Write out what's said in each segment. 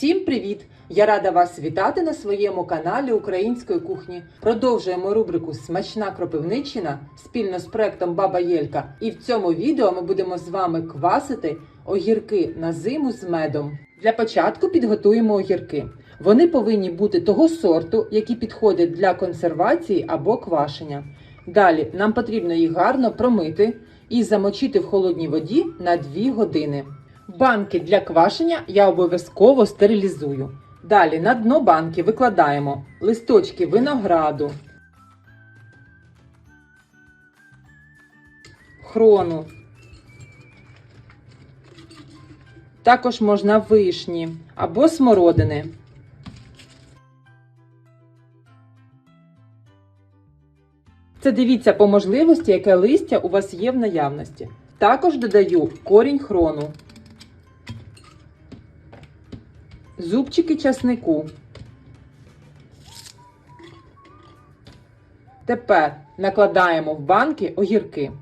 Всім привіт! Я рада вас вітати на своєму каналі Української кухні. Продовжуємо рубрику Смачна кропивниччина спільно з проектом Баба Єлька. І в цьому відео ми будемо з вами квасити огірки на зиму з медом. Для початку підготуємо огірки. Вони повинні бути того сорту, які підходять для консервації або квашення. Далі нам потрібно їх гарно промити і замочити в холодній воді на 2 години. Банки для квашення я обов'язково стерилізую. Далі на дно банки викладаємо листочки винограду, хрону. Також можна вишні або смородини. Це дивіться по можливості, яке листя у вас є в наявності. Також додаю корінь хрону. Зубчики часнику. Тепер накладаємо в банки огірки.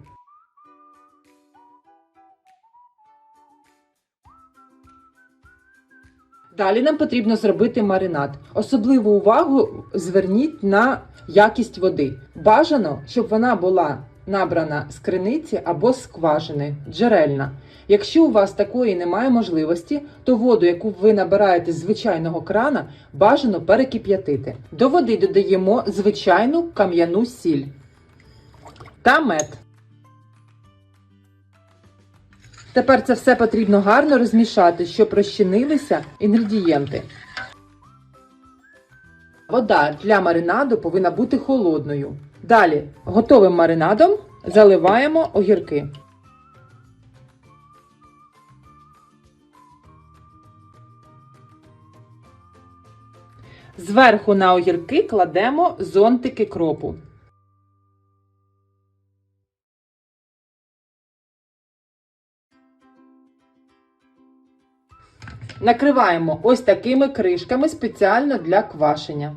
Далі нам потрібно зробити маринад. Особливу увагу зверніть на якість води. Бажано, щоб вона була набрана з криниці або з скважини, джерельна. Якщо у вас такої немає можливості, то воду, яку ви набираєте з звичайного крана, бажано перекип'ятити. До води додаємо звичайну кам'яну сіль та мед. Тепер це все потрібно гарно розмішати, щоб розчинилися інгредієнти. Вода для маринаду повинна бути холодною. Далі готовим маринадом заливаємо огірки. Зверху на огірки кладемо зонтики кропу. Накриваємо ось такими кришками спеціально для квашення.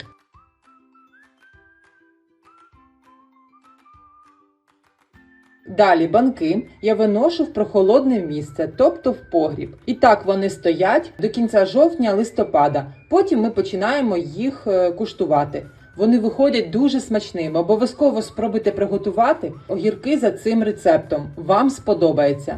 Далі банки я виношу в прохолодне місце, тобто в погріб. І так вони стоять до кінця жовтня-листопада. Потім ми починаємо їх е, куштувати. Вони виходять дуже смачними. Обов'язково спробуйте приготувати огірки за цим рецептом. Вам сподобається.